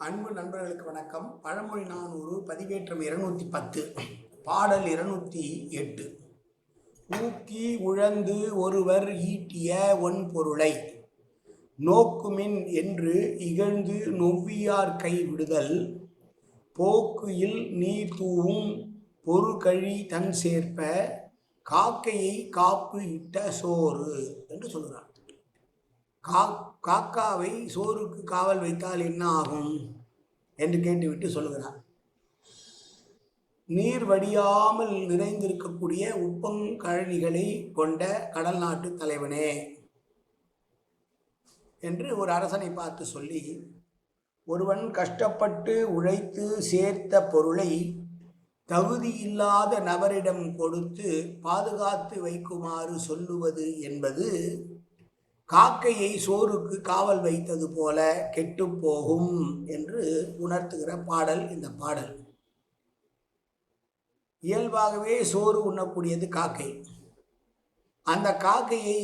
அன்பு நண்பர்களுக்கு வணக்கம். பழமொழி நானூறு பதிவேற்றம் இருநூத்தி பத்து பாடல் இருநூத்தி எட்டு. ஊக்கி உழந்து ஒருவர் ஈட்டிய ஒன் பொருளை நோக்குமின் என்று இகழ்ந்து நொவ்வியார் கை விடுதல் போக்குயில் நீர் தூவும் பொருகழி தன் சேர்ப்ப காக்கையை காப்பு இட்ட சோறு என்று சொல்கிறார் கா காக்காவை சோறுக்கு காவல் வைத்தால் என்ன ஆகும்? என்று கேட்டுவிட்டு சொல்லுகிறார். நீர் வடியாமல் நிறைந்திருக்கக்கூடிய உப்பங்கழனிகளை கொண்ட கடல் நாட்டு தலைவனே என்று ஒரு அரசனை பார்த்து சொல்லி ஒருவன் கஷ்டப்பட்டு உழைத்து சேர்த்த பொருளை தகுதியில்லாத நபரிடம் கொடுத்து பாதுகாத்து வைக்குமாறு சொல்லுவது என்பது காக்கையை சோறுக்கு காவல் வைத்தது போல கெட்டுப் போகும் என்று உணர்த்துகிற பாடல் இந்த பாடல். இயல்பாகவே சோறு உண்ணக்கூடியது காக்கை. அந்த காக்கையை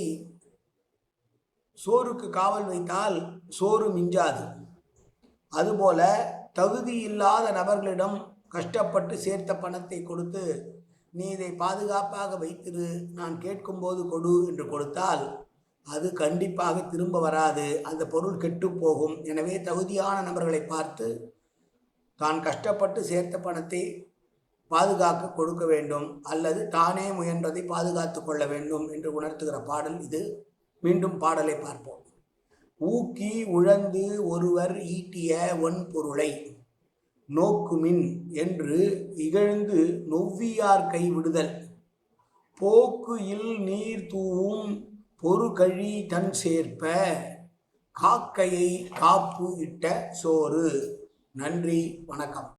சோறுக்கு காவல் வைத்தால் சோறு மிஞ்சாது. அதுபோல தகுதி இல்லாத நபர்களிடம் கஷ்டப்பட்டு சேர்த்த பணத்தை கொடுத்து நீ இதை பாதுகாப்பாக வைத்திரு நான் கேட்கும்போது கொடு என்று கொடுத்தால் அது கண்டிப்பாக திரும்ப வராது. அந்த பொருள் கெட்டு போகும். எனவே தகுதியான நபர்களை பார்த்து தான் கஷ்டப்பட்டு சேர்த்த பணத்தை பாதுகாக்க கொடுக்க வேண்டும். அல்லது தானே முயன்றதை பாதுகாத்து கொள்ள வேண்டும் என்று உணர்த்துகிற பாடல் இது. மீண்டும் பாடலை பார்ப்போம். ஊக்கி உழந்து ஒருவர் ஈட்டிய ஒன் பொருளை நோக்குமின் என்று இகழ்ந்து நொவ்வியார் கை விடுதல் போக்கு இல் நீர் தூவும் பொறுகழி தன் சேர்ப்ப காக்கையை காப்பு இட்ட சோறு. நன்றி வணக்கம்.